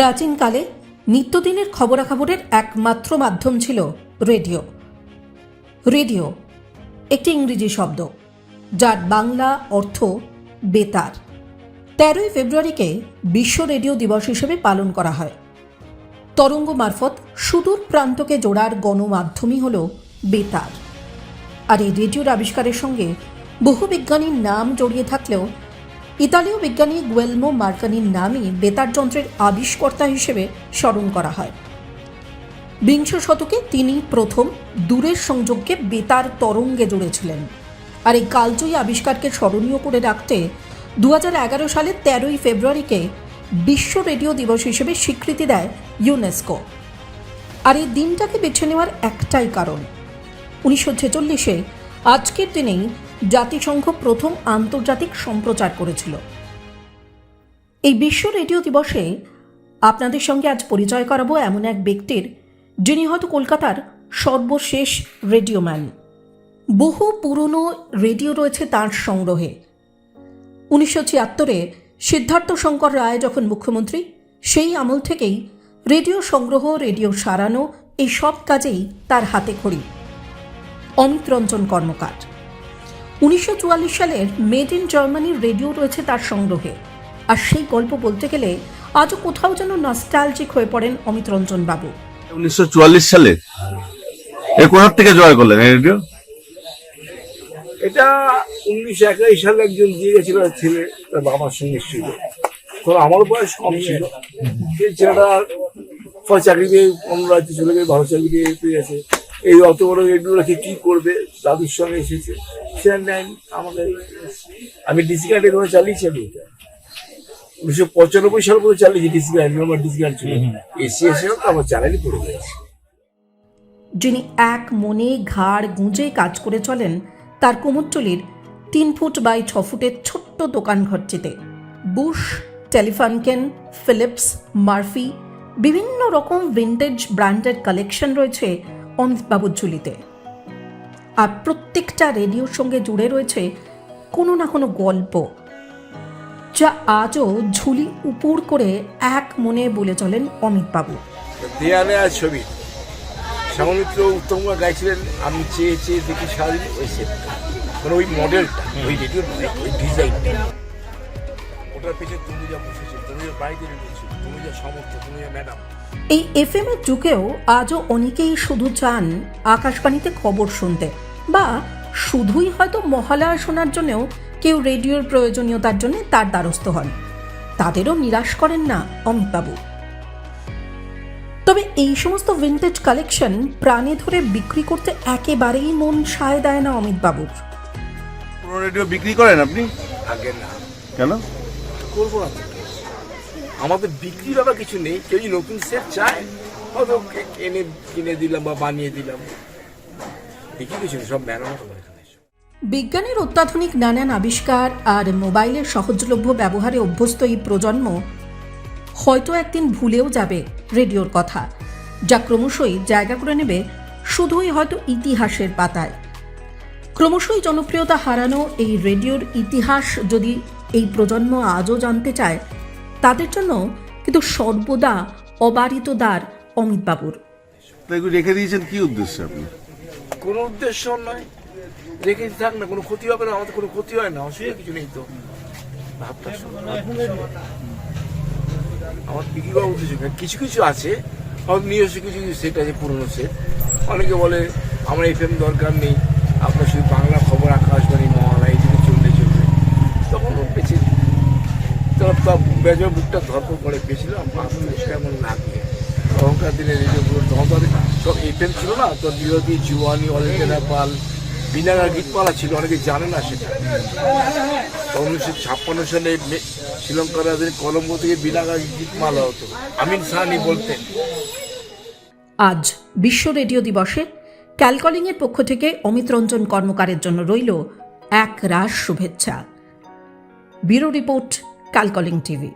প্রাচীনকালে নিত্যদিনের খবরাখবরের একমাত্র মাধ্যম ছিল রেডিও। রেডিও একটি ইংরেজি শব্দ, যার বাংলা অর্থ বেতার। তেরোই ফেব্রুয়ারিকে বিশ্ব রেডিও দিবস হিসেবে পালন করা হয়। তরঙ্গ মারফত সুদূর প্রান্তকে জোড়ার গণমাধ্যমই হল বেতার। আর এই রেডিওর আবিষ্কারের সঙ্গে বহু বিজ্ঞানীর নাম জড়িয়ে থাকলেও ইতালীয় বিজ্ঞানী গুয়েলমো মার্কানির নামই বেতার যন্ত্রের আবিষ্কর্তা হিসেবে স্মরণ করা হয়। বিংশ শতকে তিনি প্রথম দূরের সংযোগকে বেতার তরঙ্গে জুড়েছিলেন আর এই কালজয়ী আবিষ্কারকে স্মরণীয় করে রাখতে দু সালের তেরোই ফেব্রুয়ারিকে বিশ্ব রেডিও দিবস হিসেবে স্বীকৃতি দেয় ইউনেস্কো। আর এই দিনটাকে বেছে নেওয়ার একটাই কারণ। উনিশশো ছেচল্লিশে আজকের দিনেই জাতিসংঘ প্রথম আন্তর্জাতিক সম্প্রচার করেছিল। এই বিশ্ব রেডিও দিবসে আপনাদের সঙ্গে আজ পরিচয় করাবো এমন এক ব্যক্তির, যিনি হয়তো কলকাতার সর্বশেষ রেডিও ম্যান বহু পুরনো রেডিও রয়েছে তার সংগ্রহে। উনিশশো ছিয়াত্তরে সিদ্ধার্থ শঙ্কর রায় যখন মুখ্যমন্ত্রী, সেই আমল থেকেই রেডিও সংগ্রহ, রেডিও সারানো এই সব কাজেই তার হাতে খড়ি। অমিত রঞ্জন কর্মকার। উনিশশো সালের মেড ইন জার্মানির রেডিও রয়েছে তার সংগ্রহে। আর সেই গল্প বলতে গেলে আজও কোথাও যেন নস্টালজিক হয়ে পড়েন অমিত রঞ্জন বাবু। উনিশশো চুয়াল্লিশ সালে? এর কোথার থেকে জয় করলেন রেডিও এটা উনিশশো একাশি সালে একজন দিয়ে গেছিল ছেলে তার বাবার সঙ্গে ছিল। তখন আমার বয়স কম ছিল। সেই ছেলেটা চাকরি পেয়ে অন্য রাজ্যে চলে গিয়ে ভালো চাকরি পেয়ে পেয়ে গেছে। এই অত বড় রেডিও রেখে কি করবে? দাদুর সঙ্গে এসেছে। সে নেন আমাকে। আমি ডিসি কার্ডে ধরে চালিয়েছি আমি। এটা উনিশশো পঁচানব্বই সাল পর্যন্ত চালিয়েছি ডিসি কার্ড। আমার ডিসি কার্ড ছিল। এসে এসেও তো আমার চ্যানেলই পড়ে গেছে। যিনি এক মনে ঘাড় গুঁজে কাজ করে চলেন তার কুমোরটুলির তিন ফুট বাই ছ ফুটের ছোট্ট দোকান ঘরটিতে বুশ টেলিফানকেন ফিলিপস মার্ফি বিভিন্ন রকম ভিন্টেজ ব্র্যান্ডের কালেকশন রয়েছে। অমিতবাবুর ঝুলিতে। আর প্রত্যেকটা রেডিওর সঙ্গে জুড়ে রয়েছে কোনো না কোনো গল্প, যা আজও ঝুলি উপুর করে এক মনে বলে চলেন অমিতবাবু। দেয়ালে আর ছবি। শ্যামমিত্র উত্তম গাইছিলেন, আমি চেয়ে চেয়ে দেখি সারাদিন ওই সেটটা মানে ওই মডেলটা ওই রেডিও ওই ডিজাইনটা ওটার পেছনে তুমি যা বসেছো তুমি যা বাড়িতে তুমি যা সমর্থ তুমি যা ম্যাডাম। এই এফএম এর যুগেও আজও অনেকেই শুধু চান আকাশবাণীতে খবর শুনতে বা শুধুই হয়তো মহালয়া শোনার জন্যও কেউ রেডিওর প্রয়োজনীয়তার জন্য তার দ্বারস্থ হন। তাদেরও নিরাশ করেন না অমিতবাবু। তবে এই সমস্ত ভিন্টেজ কালেকশন প্রাণে ধরে বিক্রি করতে একেবারেই মন সায় দেয় না অমিতবাবুর। পুরো রেডিও বিক্রি করেন আপনি? আগে না। কেন? করব না। আমাদের বিক্রি ব্যাপার কিছু নেই। কেউ নতুন সেট চায়, হয়তো এনে কিনে দিলাম বা বানিয়ে দিলাম। বিক্রি কিছু নেই, সব মেরামত বিজ্ঞানের অত্যাধুনিক নানান আবিষ্কার আর মোবাইলের সহজলভ্য ব্যবহারে অভ্যস্ত এই প্রজন্ম হয়তো একদিন ভুলেও যাবে রেডিওর কথা, যা ক্রমশই জায়গা করে নেবে শুধুই হয়তো ইতিহাসের পাতায়। ক্রমশই জনপ্রিয়তা হারানো এই রেডিওর ইতিহাস যদি এই প্রজন্ম আজও জানতে চায় তাদের জন্য কিন্তু সর্বদা অবারিত দ্বার অমিতবাবুর। রেখে দিয়েছেন? কি উদ্দেশ্যে আপনি? কোনো উদ্দেশ্য নয়। রেখে থাক না কোনো ক্ষতি হবে না আমাদের কোনো ক্ষতি হয় না অসুবিধা কিছু নেই তো। আমার বিক্রি করার উদ্দেশ্য কিছু কিছু আছে। হয়তো নিজস্ব কিছু কিছু সেট আছে পুরনো সেট অনেকে বলে আমার এফএম দরকার নেই আপনার শুধু বাংলা খবর আকাশবাণী তো বেজর বুকটা ধরপর করে পেয়েছিলাম কেমন লাগবে তখনকার দিনে রেডিওগুলো সব এফএম ছিল না? তো বিরোধী, জুয়ানি অলিন্দিনা পাল বিনাগার গীতমালা ছিল, অনেকে জানে না সেটা। উনিশশো ছাপ্পান্ন সালে শ্রীলঙ্কার রাজধানী কলম্বো থেকে বিনাগার গীতমালা হতো। আমিন সাহানি বলতেন। আজ বিশ্ব রেডিও দিবসে ক্যালকলিংয়ের পক্ষ থেকে অমিত রঞ্জন কর্মকারের জন্য রইল এক রাস শুভেচ্ছা। ব্যুরো রিপোর্ট ক্যালকলিং টিভি।